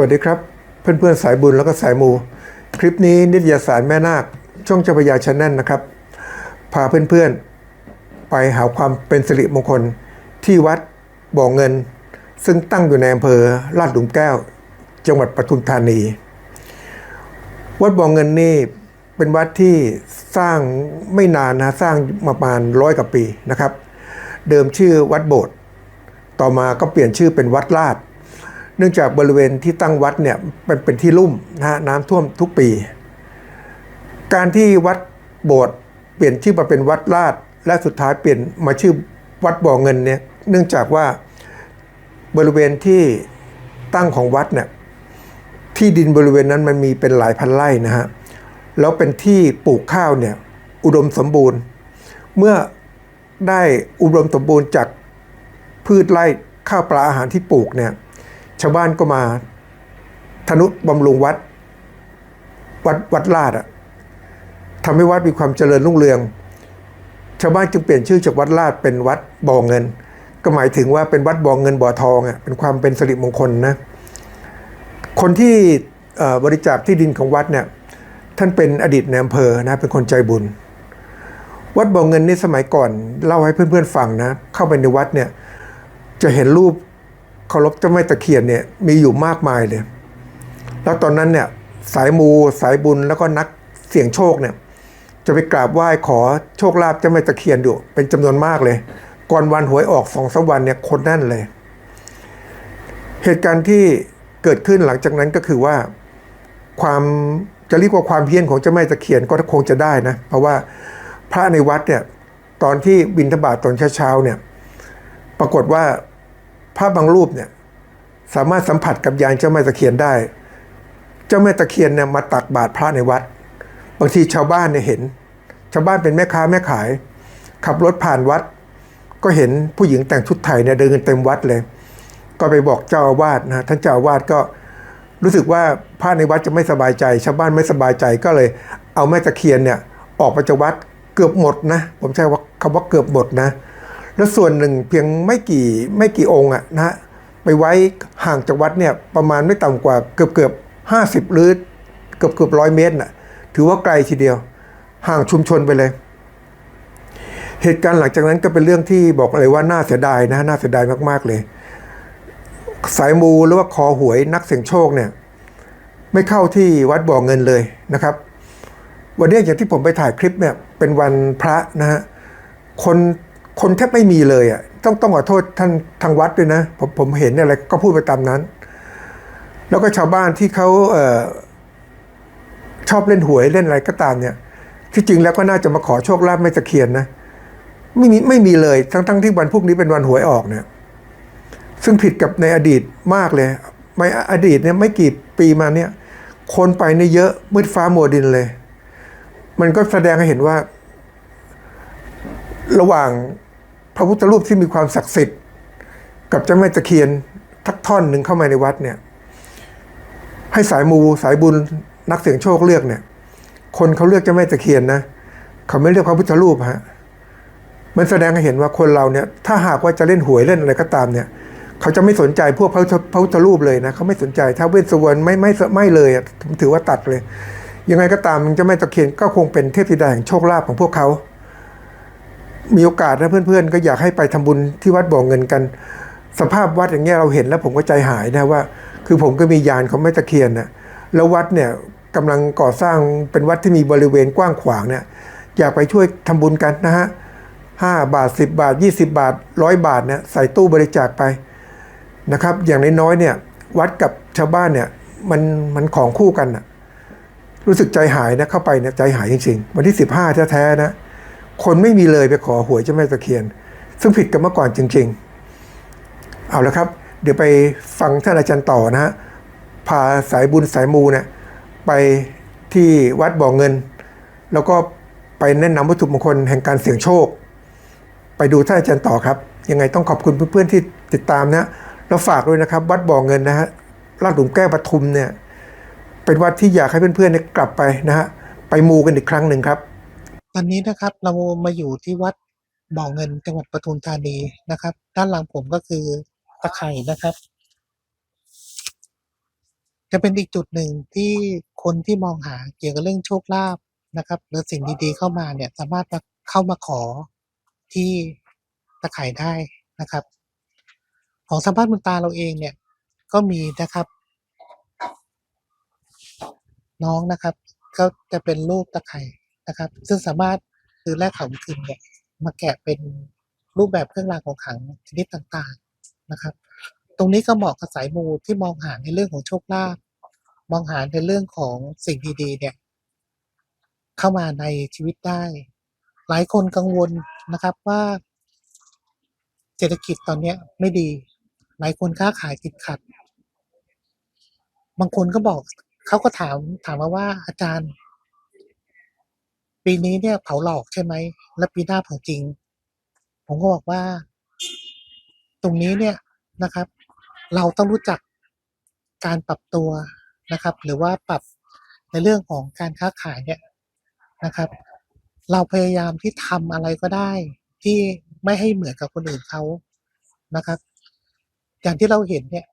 วัสดีครับ เพื่อนๆสายบุญแล้วก็สายมู คลิปนี้นิตยสารแม่นาค ช่องเจ้าพยาชาแนลนะครับ พาเพื่อนๆ ไปหาความเป็นสิริมงคลที่วัดบ่อเงิน ซึ่งตั้งอยู่ในอำเภอลาดหลุมแก้ว จังหวัดปทุมธานี วัดบ่อเงินนี่เป็นวัดที่สร้างไม่นานนะสร้างมาประมาณร้อยกว่าปีนะครับ เดิมชื่อวัดโบสถ์ต่อมาก็เปลี่ยนชื่อเป็นวัดลาด เนื่องจากบริเวณที่ตั้งวัดเนี่ยเป็นเป็นที่ลุ่มนะฮะน้ำท่วมทุกปี การที่วัดโบสถ์เปลี่ยนชื่อมาเป็นวัดลาด และสุดท้ายเปลี่ยนมาชื่อวัดบ่อเงินเนี่ยเนื่องจากว่าบริเวณที่ตั้งของวัดเนี่ยที่ดินบริเวณนั้นมันมีเป็นหลายพันไร่นะฮะแล้วเป็นที่ปลูกข้าวเนี่ยอุดมสมบูรณ์ เมื่อได้อุดมสมบูรณ์จากพืชไร่ข้าวปลาอาหารที่ปลูกเนี่ย ชาวบ้านก็มาธนุบำรุงวัด วัดวัดลาดอะทำให้วัดมีความเจริญรุ่งเรือง ชาวบ้านจึงเปลี่ยนชื่อจากวัดลาดเป็นวัดบ่อเงิน ก็หมายถึงว่าเป็นวัดบ่อเงินบ่อทองอะเป็นความเป็นสิริมงคลนะคนที่บริจาคที่ดินของวัดเนี่ยท่านเป็นอดีตในอำเภอนะเป็นคนใจบุญ วัดบ่อเงินนี่สมัยก่อนเล่าให้เพื่อนๆฟังนะ เข้าไปในวัดเนี่ยจะเห็นรูป เคารพเจ้าแม่ตะเคียนเนี่ยมีอยู่มากมายเลย แล้วตอนนั้นเนี่ยสายมูสายบุญแล้วก็นักเสี่ยงโชคเนี่ยจะไปกราบไหว้ขอโชคลาภเจ้าแม่ตะเคียนอยู่เป็นจำนวนมากเลย ก่อนวันหวยออกสองสวันเนี่ยคนแน่นเลย เหตุการณ์ที่เกิดขึ้นหลังจากนั้นก็คือว่าความจะเรียกว่าความเพี้ยนของเจ้าแม่ตะเคียนก็คงจะได้นะ เพราะว่าพระในวัดเนี่ยตอนที่บิณฑบาตตอนเช้าๆเนี่ยปรากฏว่า พระบางรูปเนี่ยสามารถสัมผัสกับยานเจ้าแม่ตะเคียนได้ เจ้าแม่ตะเคียนเนี่ยมาตักบาตรพระในวัด บางทีชาวบ้านเนี่ยเห็น ชาวบ้านเป็นแม่ค้าแม่ขาย ขับรถผ่านวัด ก็เห็นผู้หญิงแต่งชุดไทยเนี่ยเดินเต็มวัดเลย ก็ไปบอกเจ้าอาวาสนะท่านเจ้าอาวาสก็รู้สึกว่าพระในวัดจะไม่สบายใจ ชาวบ้านไม่สบายใจก็เลย เอาแม่ตะเคียนเนี่ยออกไปจากวัดเกือบหมดนะ ผมใช้ว่าคำว่าเกือบหมดนะ แล้วส่วนหนึ่งเพียงไม่กี่ไม่กี่องค์อะนะฮะไปไว้ห่างจากวัดเนี่ยประมาณไม่ต่ำกว่าเกือบเกือบห้าสิบหรือเกือบเกือบร้อยเมตรน่ะถือว่าไกลทีเดียว ห่างชุมชนไปเลย เหตุการณ์หลังจากนั้นก็เป็นเรื่องที่บอกเลยว่าน่าเสียดายนะน่าเสียดายมากๆเลย สายมูหรือว่าคอหวยนักเสี่ยงโชคเนี่ยไม่เข้าที่วัดบ่อเงินเลยนะครับ วันนี้อย่างที่ผมไปถ่ายคลิปเนี่ยเป็นวันพระนะฮะคน คนแทบไม่มีเลยอะต้องต้องขอโทษท่านทางวัดด้วยนะ ผมผมเห็นอะไรก็พูดไปตามนั้น แล้วก็ชาวบ้านที่เขาเออชอบเล่นหวยเล่นอะไรก็ตามเนี่ย ที่จริงแล้วก็น่าจะมาขอโชคลาภไม่ตะเคียนนะไม่มีไม่มีเลยทั้งทั้งที่วันพวกนี้เป็นวันหวยออกเนี่ย ซึ่งผิดกับในอดีตมากเลยไม่อดีตเนี่ยไม่กี่ปีมาเนี่ย คนไปเนี่ยเยอะมืดฟ้ามัวดินเลย มันก็แสดงให้เห็นว่า ระหว่าง ระพุทธรูปที่มีความศักดิ์สิทธิ์ กับเจ้าแม่ตะเคียนทักท่อนหนึ่งเข้ามาในวัดเนี่ย ให้สายมูสายบุญนักเสี่ยงโชคเลือกเนี่ย คนเขาเลือกเจ้าแม่ตะเคียนนะเขาไม่เลือกพระพุทธรูปฮะมันแสดงให้เห็นว่าคนเราเนี่ย ถ้าหากว่าจะเล่นหวยเล่นอะไรก็ตามเนี่ย เขาจะไม่สนใจพวกพระพระุทธรูปเลยนะเขาไม่สนใจถ้าเวสสวรรณไม่ไม่ไม่เลยผมถือว่าตัดเลย ยังไงก็ตามเจ้าแม่ตะเคียนก็คงเป็นเทพธิดาแห่งโชคลาภของพวกเขา มีโอกาสนะเพื่อนๆ ก็อยากให้ไปทำบุญที่วัดบ่อเงินกัน สภาพวัดอย่างเงี้ยเราเห็นแล้วผมก็ใจหายนะว่า คือผมก็มียานของแม่ตะเคียนนะแล้ววัดเนี่ยกำลังก่อสร้างเป็นวัดที่มีบริเวณกว้างขวางเนี่ยอยากไปช่วยทำบุญกันนะฮะห้าบาทสิบบาทยี่สิบาทร้อยบาทเนี่ยใส่ตู้บริจาคไปนะครับ อย่างน้อยๆเนี่ยวัดกับชาวบ้านเนี่ยมันมันของคู่กันอะรู้สึกใจหายนะเข้าไปเนี่ยใจหายจริงๆ วันที่สิบห้าแท้ๆนะ คนไม่มีเลยไปขอหวยเจ้าแม่ตะเคียน ซึ่งผิดกับเมื่อก่อนจริง ๆ เอาละครับ เดี๋ยวไปฟังท่านอาจารย์ต่อนะฮะพาสายบุญสายมูเนี่ยไปที่วัดบ่อเงิน แล้วก็ไปแนะนำวัตถุมงคลแห่งการเสี่ยงโชค ไปดูท่านอาจารย์ต่อครับ ยังไงต้องขอบคุณเพื่อนๆที่ติดตามนะแล้วฝากด้วยนะครับ วัดบ่อเงินนะฮะลาดหลุมแก้วปทุมเนี่ยเป็นวัดที่อยากให้เพื่อนๆเนี่ยกลับไปนะฮะไปมูกันอีกครั้งหนึ่งครับ ตอนนี้นะครับเรามาอยู่ที่วัดบ่อเงินจังหวัดปทุมธานีนะครับ ด้านหลังผมก็คือตะไคร่นะครับ จะเป็นอีกจุดหนึ่งที่คนที่มองหาเกี่ยวกับเรื่องโชคลาภนะครับ หรือสิ่งดีๆเข้ามาเนี่ยสามารถมาเข้ามาขอที่ตะไคร่ได้นะครับ ของสัมภาษณ์บุญตาเราเองเนี่ยก็มีนะครับ น้องนะครับ ก็จะเป็นรูปตะไคร่ นะครับ ซึ่งสามารถคือแรกเขาคืนเนี่ยมาแกะเป็นรูปแบบเครื่องรางของขลังชนิดต่างๆนะครับ ตรงนี้ก็เหมาะกับสายมูที่มองหาในเรื่องของโชคลาภมองหาในเรื่องของสิ่งดีๆเนี่ยเข้ามาในชีวิตได้ หลายคนกังวลนะครับว่าเศรษฐกิจตอนเนี้ไม่ดี หลายคนค้าขายติดขัด บางคนก็บอกเขาก็ถามถามมาว่าอาจารย์ ปีนี้เนี่ยเผาหลอกใช่ไหม แล้วปีหน้าเผาจริง ผมก็บอกว่า ตรงนี้เนี่ยนะครับ เราต้องรู้จักการปรับตัวนะครับ หรือว่าปรับในเรื่องของการค้าขายเนี่ยนะครับ เราพยายามที่ทำอะไรก็ได้ที่ไม่ให้เหมือนกับคนอื่นเขานะครับ อย่างที่เราเห็นเนี่ย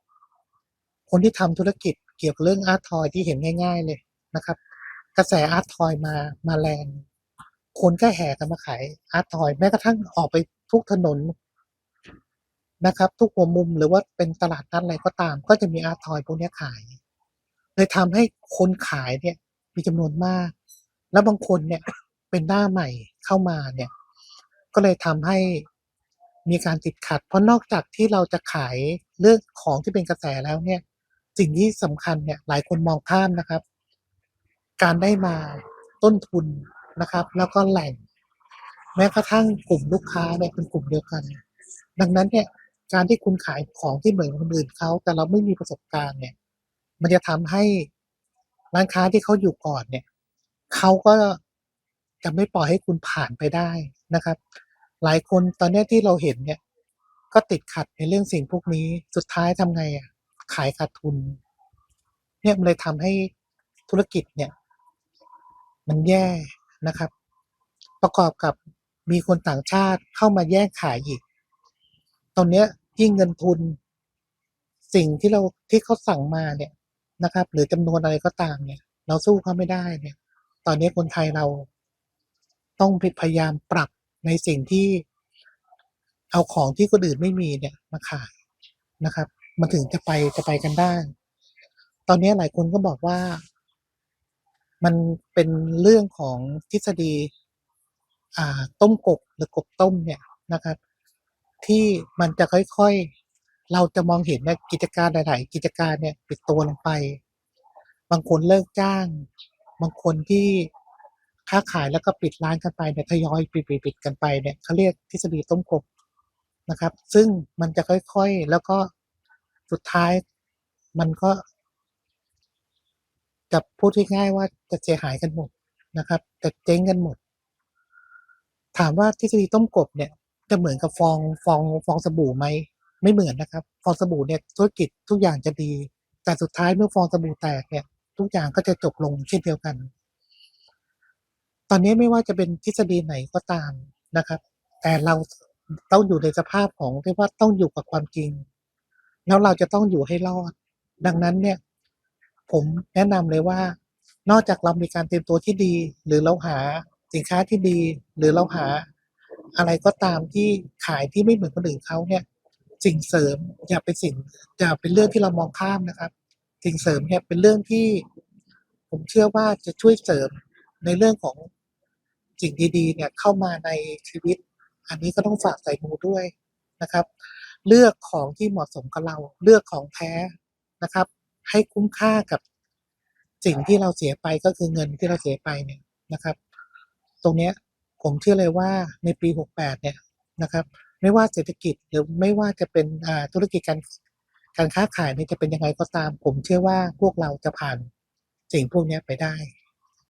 คนที่ทำธุรกิจเกี่ยวกับเรื่องอาร์ทอยที่เห็นง่าย ๆเลยนะครับ กระแสอาร์ตทอยมามาแรง คนก็แห่กันมาขายอาร์ตทอยแม้กระทั่งออกไปทุกถนนนะครับ ทุกหัวมุมหรือว่าเป็นตลาดนัดอะไรก็ตาม ก็จะมีอาร์ตทอยพวกนี้ขายเลยทำให้คนขายเนี่ยมีจำนวนมาก แล้วบางคนเนี่ยเป็นหน้าใหม่เข้ามาเนี่ย ก็เลยทำให้มีการติดขัด เพราะนอกจากที่เราจะขายเรื่องของที่เป็นกระแสแล้วเนี่ย สิ่งที่สำคัญเนี่ยหลายคนมองข้ามนะครับ การได้มาต้นทุนนะครับ แล้วก็แหล่ง แม้กระทั่งกลุ่มลูกค้าเนี่ยเป็นกลุ่มเดียวกัน ดังนั้นเนี่ยการที่คุณขายของที่เหมือนคนอื่นเขาแต่เราไม่มีประสบการณ์เนี่ย มันจะทำให้ร้านค้าที่เขาอยู่ก่อนเนี่ยเขาก็จะไม่ปล่อยให้คุณผ่านไปได้นะครับ หลายคนตอนนี้ที่เราเห็นเนี่ย ก็ติดขัดในเรื่องสิ่งพวกนี้สุดท้ายทำไงอะขายขาดทุน เนี่ยมันเลยทำให้ธุรกิจเนี่ย มันแย่นะครับ ประกอบกับมีคนต่างชาติเข้ามาแย่งขายอีก ตอนนี้ยยิ่งเงินทุน สิ่งที่เราที่เขาสั่งมาเนี่ยนะครับ หรือจำนวนอะไรก็ตามเนี่ย เราสู้เขาไม่ได้เนี่ย ตอนนี้คนไทยเราต้องพยายามปรับในสิ่งที่เอาของที่คนอื่นไม่มีเนี่ยมาขายนะครับ มันถึงจะไปจะไปกันได้ ตอนนี้หลายคนก็บอกว่า มันเป็นเรื่องของทฤษฎีอ่าต้มกบหรือกบต้มเนี่ยนะครับ ที่มันจะค่อยๆ เราจะมองเห็นเนี่ยกิจการหลาย ๆ กิจการเนี่ยปิดตัวลงไป บางคนเลิกจ้าง บางคนที่ค้าขายแล้วก็ปิดร้านกันไปเนี่ยทยอยปิดปิดปิดกันไปเนี่ยเขาเรียกทฤษฎีต้มกบนะครับ ซึ่งมันจะค่อยๆ แล้วก็สุดท้ายมันก็ จะพูดง่ายๆว่าจะเสียหายกันหมดนะครับจะเจ๊งกันหมด ถามว่าทฤษฎีต้มกบเนี่ย จะเหมือนกับฟองฟองฟองสบู่ไหมไม่เหมือนนะครับ ฟองสบู่เนี่ยธุรกิจทุกอย่างจะดี แต่สุดท้ายเมื่อฟองสบู่แตกเนี่ย ทุกอย่างก็จะจบลงเช่นเดียวกัน ตอนนี้ไม่ว่าจะเป็นทฤษฎีไหนก็ตามนะครับ แต่เราต้องอยู่ในสภาพของที่ว่าต้องอยู่กับความจริง แล้วเราจะต้องอยู่ให้รอด ดังนั้นเนี่ย ผมแนะนำเลยว่า นอกจากเรามีการเตรียมตัวที่ดี หรือเราหาสินค้าที่ดี หรือเราหาอะไรก็ตามที่ขายที่ไม่เหมือนคนอื่นเขาเนี่ยสิ่งเสริมอย่าเป็นสิ่งอย่าเป็นเรื่องที่เรามองข้ามนะครับ สิ่งเสริมเนี่ยเป็นเรื่องที่ ผมเชื่อว่าจะช่วยเสริมในเรื่องของสิ่งดีๆ เนี่ยเข้ามาในชีวิต อันนี้ก็ต้องฝากใส่มูด้วยนะครับ เลือกของที่เหมาะสมกับเรา เลือกของแท้นะครับ ให้คุ้มค่ากับสิ่งที่เราเสียไปก็คือเงินที่เราเสียไปเนี่ยนะครับ ตรงเนี้ยผมเชื่อเลยว่าในปี 68 เนี่ยนะครับ ไม่ว่าเศรษฐกิจหรือไม่ว่าจะเป็นอ่าธุรกิจการการค้าขายเนี่ยจะเป็นยังไงก็ตาม ผมเชื่อว่าพวกเราจะผ่านสิ่งพวกนี้ไปได้